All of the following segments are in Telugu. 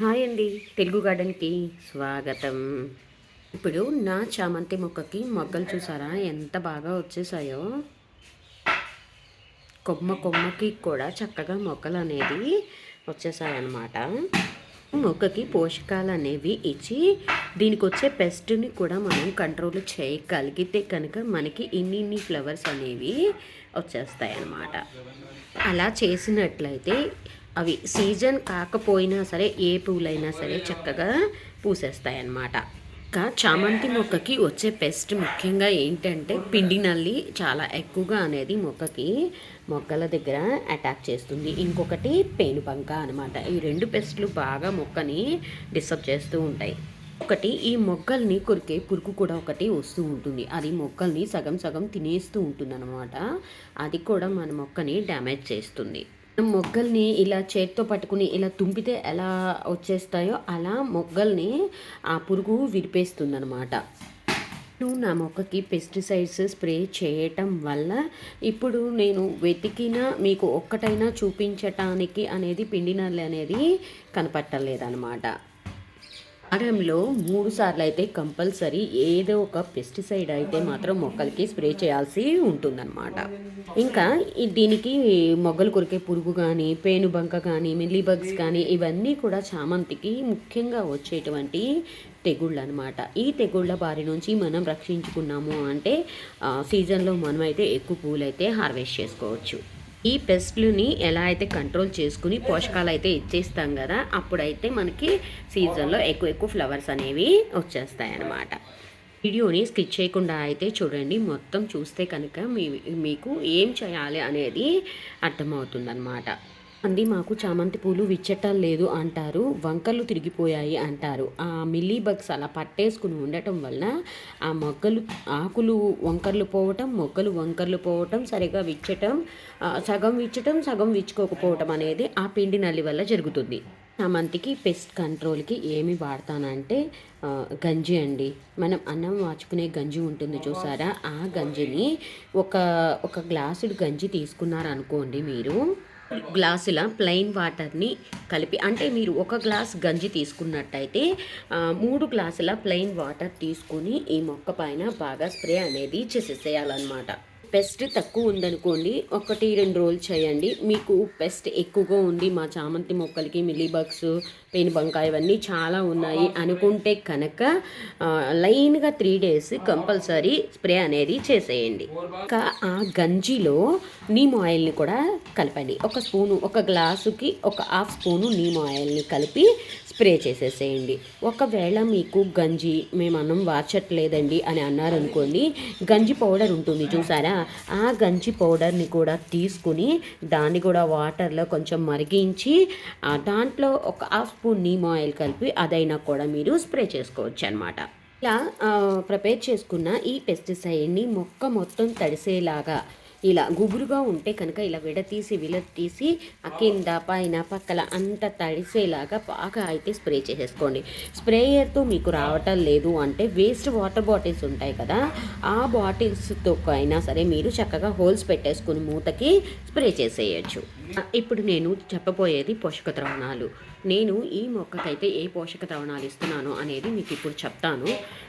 హాయ్ అండి. తెలుగు గార్డెన్కి స్వాగతం. ఇప్పుడు నా చామంతి మొక్కకి మొగ్గలు చూసారా? ఎంత బాగా వచ్చేసాయో. కొమ్మ కొమ్మకి కూడా చక్కగా మొక్కలు అనేది వచ్చేసాయన్నమాట. మొక్కకి పోషకాలు అనేవి ఇచ్చి దీనికి వచ్చే పెస్ట్ని కూడా మనం కంట్రోల్ చేయగలిగితే కనుక మనకి ఇన్ని ఇన్ని ఫ్లవర్స్ అనేవి వచ్చేస్తాయి అన్నమాట అలా చేసినట్లయితే అవి సీజన్ కాకపోయినా సరే ఏ పువ్వులైనా సరే చక్కగా పూసేస్తాయి అన్నమాట ఇంకా చామంతి మొక్కకి వచ్చే పెస్ట్ ముఖ్యంగా ఏంటంటే పిండి నల్లి చాలా ఎక్కువగా అనేది మొక్కకి మొక్కల దగ్గర అటాక్ చేస్తుంది. ఇంకొకటి పేనుబంక అనమాట ఈ రెండు పెస్ట్లు బాగా మొక్కని డిస్టర్బ్ చేస్తూ ఉంటాయి. ఒకటి ఈ మొగ్గల్ని కొరికే పురుగు కూడా ఒకటి వస్తూ ఉంటుంది. అది మొక్కల్ని సగం సగం తినేస్తూ ఉంటుంది అనమాట అది కూడా మన మొక్కని డ్యామేజ్ చేస్తుంది. మొగ్గల్ని ఇలా చేతితో పట్టుకుని ఇలా తుంపితే ఎలా వచ్చేస్తాయో అలా మొగ్గల్ని ఆ పురుగు విరిపేస్తుందనమాట నేను నా మొక్కకి పెస్టిసైడ్స్ స్ప్రే చేయటం వల్ల ఇప్పుడు నేను వెతికిన మీకు ఒక్కటైనా చూపించటానికి అనేది పిండి నల్లి అనేది కనపట్టలేదన్నమాట. వారంలో మూడు సార్లు అయితే కంపల్సరీ ఏదో ఒక పెస్టిసైడ్ అయితే మాత్రం మొక్కలకి స్ప్రే చేయాల్సి ఉంటుందన్నమాట. ఇంకా దీనికి మొగ్గలు కొరికే పురుగు కానీ పేనుబంక కానీ మిల్లీబగ్స్ కానీ ఇవన్నీ కూడా చామంతికి ముఖ్యంగా వచ్చేటువంటి తెగుళ్ళు అనమాట ఈ తెగుళ్ళ బారి నుంచి మనం రక్షించుకున్నాము అంటే సీజన్లో మనమైతే ఎక్కువ పూలైతే హార్వెస్ట్ చేసుకోవచ్చు. ఈ పెస్ట్లని ఎలా అయితే కంట్రోల్ చేసుకుని పోషకాలు అయితే ఇచ్చేస్తాం కదా అప్పుడైతే మనకి సీజన్లో ఎక్కువ ఎక్కువ ఫ్లవర్స్ అనేవి వచ్చేస్తాయి అన్నమాట వీడియోని స్కిచ్ చేయకుండా అయితే చూడండి. మొత్తం చూస్తే కనుక మీ మీకు ఏం చేయాలి అనేది అర్థమవుతుందన్నమాట. అంది మాకు చామంతి పూలు విచ్చటం లేదు అంటారు వంకలు తిరిగిపోయాయి అంటారు. ఆ మిల్లీ బగ్స్ అలా పట్టేసుకుని ఉండటం వలన ఆ మొగ్గలు ఆకులు వంకర్లు పోవటం మొగ్గలు వంకర్లు పోవటం సరిగా విచ్చటం సగం విచ్చటం సగం విచ్చుకోకపోవటం అనేది ఆ పిండి నల్లి వల్ల జరుగుతుంది. చామంతికి పెస్ట్ కంట్రోల్కి ఏమి వాడతానంటే గంజి అండి. మనం అన్నం వాచుకునే గంజి ఉంటుంది చూసారా? ఆ గంజిని ఒక ఒక గ్లాసుడు గంజి తీసుకున్నారనుకోండి మీరు గ్లాసుల ప్లెయిన్ వాటర్ని కలిపి అంటే మీరు ఒక గ్లాస్ గంజి తీసుకున్నట్టయితే మూడు గ్లాసుల ప్లెయిన్ వాటర్ తీసుకుని ఈ మొక్క పైన బాగా స్ప్రే అనేది చేసేసేయాలన్నమాట. పెస్ట్ తక్కువ ఉందనుకోండి ఒకటి రెండు రోజులు చేయండి. మీకు పెస్ట్ ఎక్కువగా ఉంది మా చామంతి మొక్కలకి మిల్లీబగ్స్ పెయిన్ ఇవన్నీ చాలా ఉన్నాయి అనుకుంటే కనుక లైన్గా త్రీ డేస్ కంపల్సరీ స్ప్రే అనేది చేసేయండి. ఇంకా ఆ గంజిలో నీమ్ ఆయిల్ని కూడా కలపండి. ఒక స్పూను ఒక గ్లాసుకి ఒక హాఫ్ స్పూను నీమ్ ఆయిల్ని కలిపి స్ప్రే చేసేసేయండి. ఒకవేళ మీకు గంజి మేము అన్నం వాచట్లేదండి అని అన్నారనుకోండి గంజి పౌడర్ ఉంటుంది చూసారా? ఆ గంజి పౌడర్ని కూడా తీసుకుని దాన్ని కూడా వాటర్లో కొంచెం మరిగించి దాంట్లో ఒక హాఫ్ స్పూన్ నీమ్ ఆయిల్ కలిపి అదైనా కూడా మీరు స్ప్రే చేసుకోవచ్చు అనమాట ఇలా ప్రిపేర్ చేసుకున్న ఈ పెస్టిసైడ్ని మొక్క మొత్తం తడిసేలాగా ఇలా గుబురుగా ఉంటే కనుక ఇలా విడతీసి విడతీసి ఆ కింద పైన పక్కల అంత తడిసేలాగా బాగా అయితే స్ప్రే చేసేసుకోండి. స్ప్రేయర్తో మీకు రావటం లేదు అంటే వేస్ట్ వాటర్ బాటిల్స్ ఉంటాయి కదా ఆ బాటిల్స్తో అయినా సరే మీరు చక్కగా హోల్స్ పెట్టేసుకుని మూతకి స్ప్రే చేసేయచ్చు. ఇప్పుడు నేను చెప్పబోయేది పోషక ద్రవణాలు నేను ఈ మొక్కకైతే ఏ పోషక ద్రవణాలు ఇస్తున్నానో అనేది మీకు ఇప్పుడు చెప్తాను.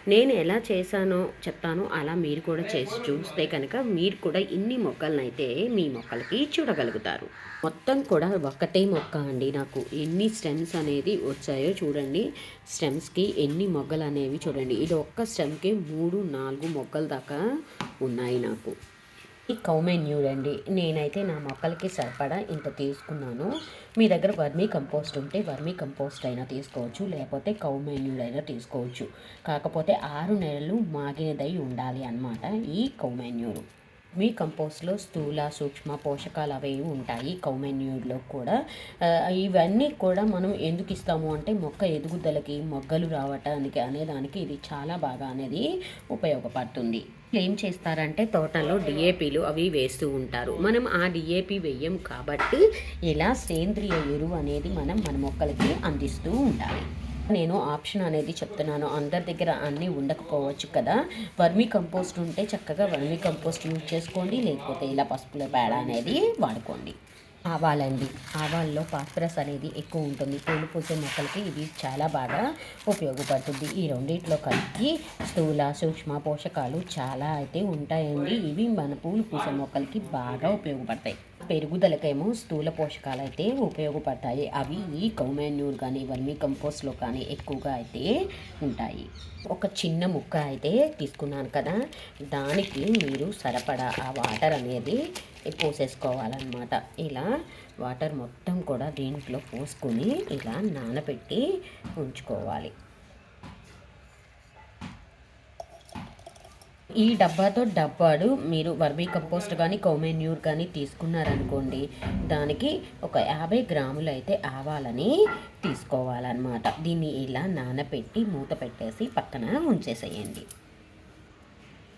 నేను ఎలా చేశానో చెప్తాను. అలా మీరు కూడా చేసి చూస్తే కనుక మీరు కూడా ఇన్ని మొక్కలనైతే మీ మొక్కలకి చూడగలుగుతారు. మొత్తం కూడా ఒక్కటే మొక్క అండి నాకు. ఎన్ని స్టెమ్స్ అనేది వచ్చాయో చూడండి. స్టెమ్స్కి ఎన్ని మొగ్గలు అనేవి చూడండి. ఇది ఒక్క స్టెమ్కి మూడు నాలుగు మొగ్గల దాకా ఉన్నాయి నాకు. ఈ కౌమెన్యూర్ అండి నేనైతే నా మొక్కలకి సరిపడా ఇంత తీసుకున్నాను. మీ దగ్గర వర్మీ కంపోస్ట్ ఉంటే వర్మీ కంపోస్ట్ అయినా తీసుకోవచ్చు. లేకపోతే కౌమెన్యూర్ అయినా తీసుకోవచ్చు. కాకపోతే ఆరు నెలలు మాగినదై ఉండాలి అన్నమాట ఈ కౌమెన్యూరు మీ కంపోస్ట్లో స్థూల సూక్ష్మ పోషకాలు అవి ఉంటాయి కౌమెన్యూర్లో కూడా. ఇవన్నీ కూడా మనం ఎందుకు ఇస్తాము అంటే మొక్క ఎదుగుదలకి మొగ్గలు రావటానికి అనేదానికి ఇది చాలా బాగా అనేది ఉపయోగపడుతుంది. ఏం చేస్తారంటే తోటలో డిఏపిలు అవి వేస్తూ ఉంటారు. మనం ఆ డిఏపి వేయం కాబట్టి ఇలా సేంద్రియ ఎరువు అనేది మనం మన మొక్కలకి అందిస్తూ ఉండాలి. నేను ఆప్షన్ అనేది చెప్తున్నాను. అందరి దగ్గర అన్నీ ఉండకపోవచ్చు కదా. వర్మీ కంపోస్ట్ ఉంటే చక్కగా వర్మీ కంపోస్ట్ యూజ్ చేసుకోండి. లేకపోతే ఇలా పసుపుల పేడ అనేది వాడుకోండి. ఆవాలండి. ఆవాల్లో ఫాస్ఫరస్ అనేది ఎక్కువ ఉంటుంది. పూలు పూసే మొక్కలకి ఇది చాలా బాగా ఉపయోగపడుతుంది. ఈ రెండింటిలో కలిపి స్థూల సూక్ష్మ పోషకాలు చాలా అయితే ఉంటాయండి. ఇవి మన పూలు పూసే మొక్కలకి బాగా ఉపయోగపడతాయి. పెరుగుదలకేమో స్థూల పోషకాలు అయితే ఉపయోగపడతాయి. అవి ఈ కౌమాన్యూర్ కానీ వర్మీ కంపోస్ట్లో కానీ ఎక్కువగా అయితే ఉంటాయి. ఒక చిన్న ముక్క అయితే తీసుకున్నాను కదా దానికి మీరు సరిపడా ఆ వాటర్ అనేది పోసేసుకోవాలన్నమాట. ఇలా వాటర్ మొత్తం కూడా దీంట్లో పోసుకొని ఇలా నానబెట్టి ఉంచుకోవాలి. ఈ డబ్బాతో డబ్బాడు మీరు వర్మీ కంపోస్ట్ కానీ కౌమెన్యూర్ కానీ తీసుకున్నారనుకోండి దానికి ఒక యాభై గ్రాములు అయితే ఆవాలని తీసుకోవాలన్నమాట. దీన్ని ఇలా నానబెట్టి మూత పెట్టేసి పక్కన ఉంచేసేయండి.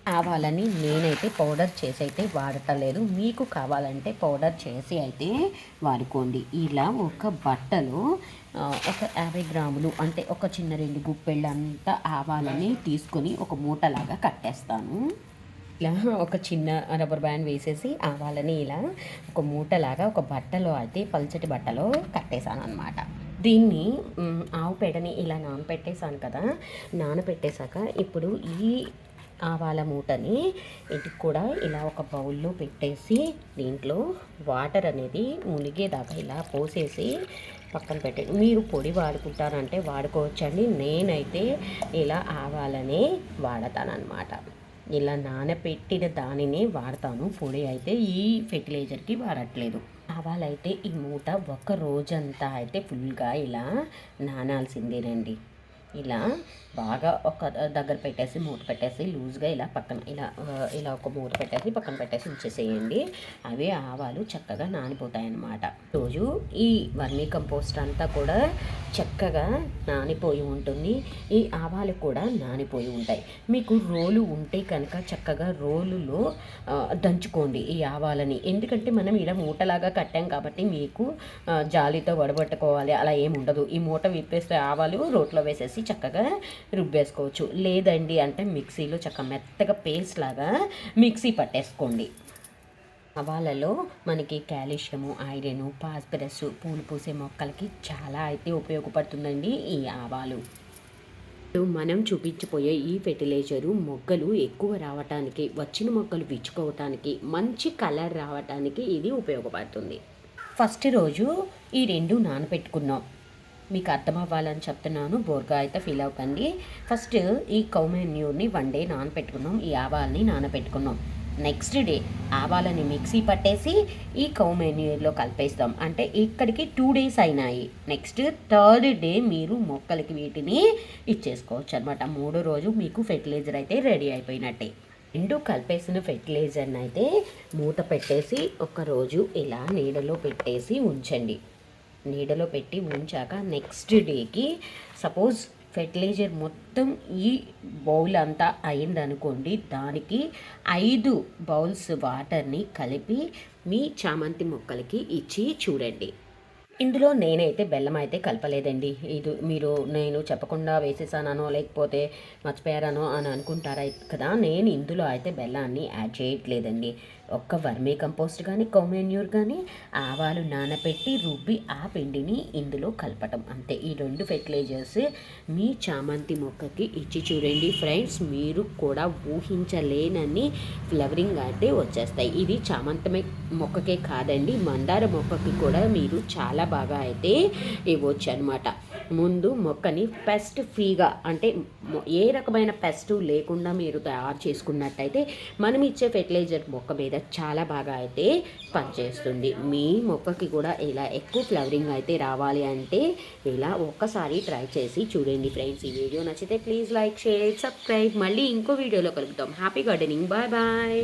ఆవాలని నేనైతే పౌడర్ చేసి అయితే వాడటలేదు మీకు కావాలంటే పౌడర్ చేసి అయితే వాడుకోండి. ఇలా ఒక బట్టలో ఒక యాభై గ్రాములు అంటే ఒక చిన్న రెండు గుప్పెళ్ళంతా ఆవాలని తీసుకొని ఒక మూటలాగా కట్టేస్తాను. ఇలా ఒక చిన్న రబ్బర్ బ్యాండ్ వేసేసి ఆవాలని ఇలా ఒక మూటలాగా ఒక బట్టలో అయితే పల్చటి బట్టలో కట్టేశాను అనమాట దీన్ని ఆవు పేడని ఇలా నానపెట్టేశాను కదా నానపెట్టేశాక ఇప్పుడు ఈ ఆవాల మూటని ఇది కూడా ఇలా ఒక బౌల్లో పెట్టేసి దీంట్లో వాటర్ అనేది మునిగేదాకా ఇలా పోసేసి పక్కన పెట్టండి మీరు పొడి వాడుకుంటారంటే వాడుకోవచ్చండి. నేనైతే ఇలా ఆవాలనే వాడతానమాట ఇలా నానపెట్టిన దానిని వాడతాను. పొడి అయితే ఈ ఫెర్టిలైజర్కి వాడట్లేదు. ఆవాలైతే ఈ మూట ఒక రోజంతా అయితే ఫుల్గా ఇలా నానాల్సిందేనండి. ఇలా బాగా ఒక దగ్గర పెట్టేసి మూత పెట్టేసి లూజ్గా ఇలా పక్కన ఇలా ఇలా ఒక మూత పెట్టేసి పక్కన పెట్టేసి ఉంచేసేయండి. అవి ఆవాలు చక్కగా నానిపోతాయి అన్నమాట రోజు ఈ వర్మీ కంపోస్ట్ అంతా కూడా చక్కగా నానిపోయి ఉంటుంది. ఈ ఆవాలు కూడా నానిపోయి ఉంటాయి. మీకు రోలు ఉంటే కనుక చక్కగా రోలులో దంచుకోండి ఈ ఆవాలని. ఎందుకంటే మనం ఇలా మూటలాగా కట్టాం కాబట్టి మీకు జాలితో వడబట్టుకోవాలి. అలా ఏమి ఉండదు ఈ మూట విప్పేస్తే ఆవాలు రోట్లో వేసేసి చక్కగా రుబ్బేసుకోవచ్చు. లేదండి అంటే మిక్సీలో చక్కగా మెత్తగా పేస్ట్ లాగా మిక్సీ పట్టేసుకోండి. ఆవాలలో మనకి కాల్షియము ఐరన్ పాస్పరస్ పూలు పూసే మొక్కలకి చాలా అయితే ఉపయోగపడుతుందండి ఈ ఆవాలు. మనం చూపించిపోయే ఈ ఫెర్టిలైజరు మొగ్గలు ఎక్కువ రావటానికి వచ్చిన మొగ్గలు పిచ్చుకోవటానికి మంచి కలర్ రావటానికి ఇది ఉపయోగపడుతుంది. ఫస్ట్ రోజు ఈ రెండు నానబెట్టుకున్నాం. మీకు అర్థమవ్వాలని చెప్తున్నాను. బోర్గా అయితే ఫీల్ అవ్వకండి. ఫస్ట్ ఈ కౌమెన్యూర్ని వన్ డే నానపెట్టుకున్నాం. ఈ ఆవాలని నానపెట్టుకున్నాం. నెక్స్ట్ డే ఆవాలని మిక్సీ పట్టేసి ఈ కౌమెన్యూర్లో కలిపేస్తాం. అంటే ఇక్కడికి టూ డేస్ అయినాయి. నెక్స్ట్ థర్డ్ డే మీరు మొక్కలకి వీటిని ఇచ్చేసుకోవచ్చు అనమాట మూడో రోజు మీకు ఫెర్టిలైజర్ అయితే రెడీ అయిపోయినట్టే. రెండు కలిపేసిన ఫెర్టిలైజర్ని అయితే మూత పెట్టేసి ఒక రోజు ఇలా నీడలో పెట్టేసి ఉంచండి. నీడలో పెట్టి ఉంచాక నెక్స్ట్ డేకి సపోజ్ ఫెర్టిలైజర్ మొత్తం ఈ బౌల్ అంతా అయిందనుకోండి దానికి ఐదు బౌల్స్ వాటర్ని కలిపి మీ చామంతి మొక్కలకి ఇచ్చి చూడండి. ఇందులో నేనైతే బెల్లం అయితే కలపలేదండి. ఇది మీరు నేను చెప్పకుండా వేసేసానో లేకపోతే మర్చిపోయారనో అని అనుకుంటారా కదా నేను ఇందులో అయితే బెల్లాన్ని యాడ్ చేయట్లేదండి. ఒక్క వర్మీ కంపోస్ట్ కానీ కౌమెన్యూర్ కానీ ఆవాలు నానబెట్టి రుబ్బి ఆ పిండిని ఇందులో కలపటం. అంతే ఈ రెండు ఫెర్టిలైజర్స్ మీ చామంతి మొక్కకి ఇచ్చి చూడండి ఫ్రెండ్స్. మీరు కూడా ఊహించలేనని ఫ్లవరింగ్ అయితే వచ్చేస్తాయి. ఇది చామంతి మొక్కకే కాదండి మందార మొక్కకి కూడా మీరు చాలా బాగా అయితే ఇవ్వచ్చు అనమాట ముందు మొక్కని పెస్ట్ ఫ్రీగా అంటే ఏ రకమైన పెస్ట్ లేకుండా మీరు తయారు చేసుకున్నట్టయితే మనం ఇచ్చే ఫెర్టిలైజర్ మొక్క మీద చాలా బాగా అయితే పనిచేస్తుంది. మీ మొక్కకి కూడా ఇలా ఎక్కువ ఫ్లవరింగ్ అయితే రావాలి అంటే ఇలా ఒక్కసారి ట్రై చేసి చూడండి ఫ్రెండ్స్. ఈ వీడియో నచ్చితే ప్లీజ్ లైక్ షేర్ సబ్స్క్రైబ్. మళ్ళీ ఇంకో వీడియోలో కలుగుతాం హ్యాపీ గార్డెనింగ్. Bye bye.